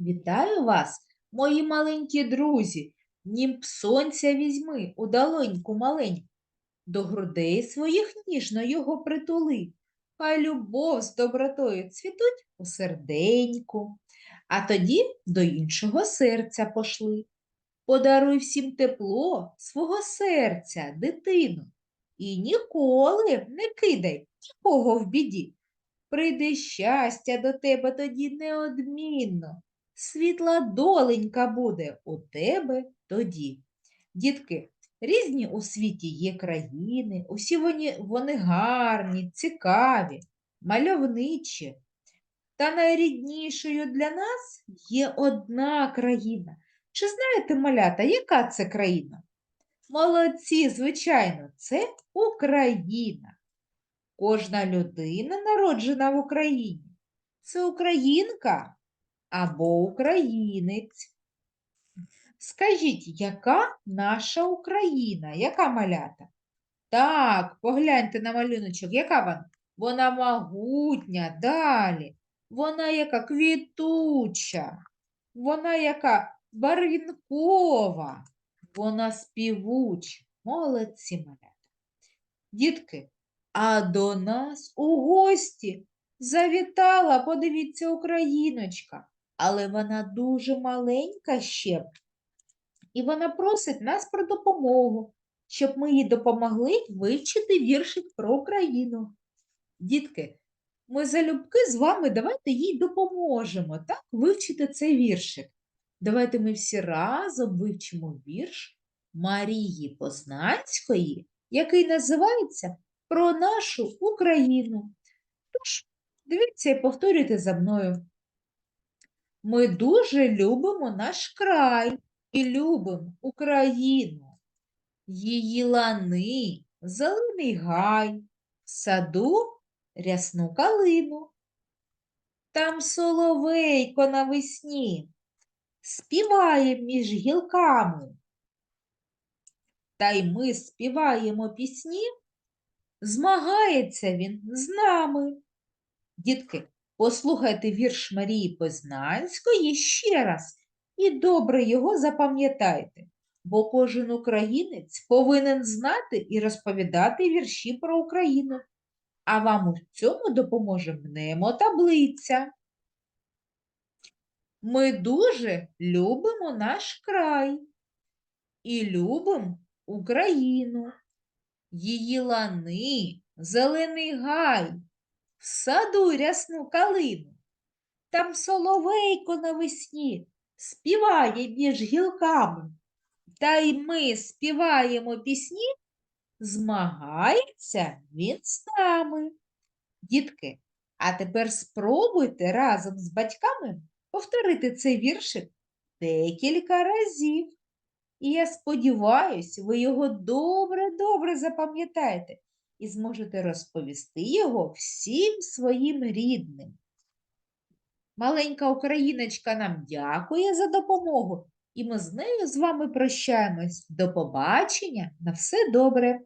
Вітаю вас, мої маленькі друзі. Німб сонця візьми у долоньку маленьку. До грудей своїх ніжно його притули. Хай любов з добротою цвітуть у серденьку. А тоді до іншого серця пошли. Подаруй всім тепло свого серця, дитину. І ніколи не кидай нікого в біді. Прийде щастя до тебе тоді неодмінно. Світла доленька буде у тебе тоді. Дітки, різні у світі є країни, усі вони, вони гарні, цікаві, мальовничі. Та найріднішою для нас є одна країна. Чи знаєте, малята, яка це країна? Молодці, звичайно, це Україна. Кожна людина, народжена в Україні, це українка або українець. Скажіть, яка наша Україна? Яка малята? Так, погляньте на малюночок, яка вона? Вона могутня, далі. Вона яка квітуча, вона яка барвінкова, вона співуча. Молодці малята. Дітки, а до нас у гості завітала, подивіться, україночка, але вона дуже маленька ще. І вона просить нас про допомогу, щоб ми їй допомогли вивчити віршик про Україну. Дітки, ми залюбки з вами давайте їй допоможемо так, вивчити цей віршик. Давайте ми всі разом вивчимо вірш Марії Познанської, який називається Про нашу Україну. Тож, дивіться і повторюйте за мною. Ми дуже любимо наш край і любимо Україну. Її лани, зелений гай, в саду рясну калину. Там соловейко навесні співає між гілками. Та й ми співаємо пісні, змагається він з нами. Дітки, послухайте вірш Марії Познанської ще раз і добре його запам'ятайте, бо кожен українець повинен знати і розповідати вірші про Україну. А вам у цьому допоможе мнемотаблиця. Ми дуже любимо наш край і любимо Україну. Її лани, зелений гай, в саду рясну калину. Там соловейко навесні співає між гілками. Та й ми співаємо пісні, змагається він з нами. Дітки, а тепер спробуйте разом з батьками повторити цей віршик декілька разів. І я сподіваюся, ви його добре-добре запам'ятаєте і зможете розповісти його всім своїм рідним. Маленька україночка нам дякує за допомогу, і ми з нею з вами прощаємось. До побачення, на все добре!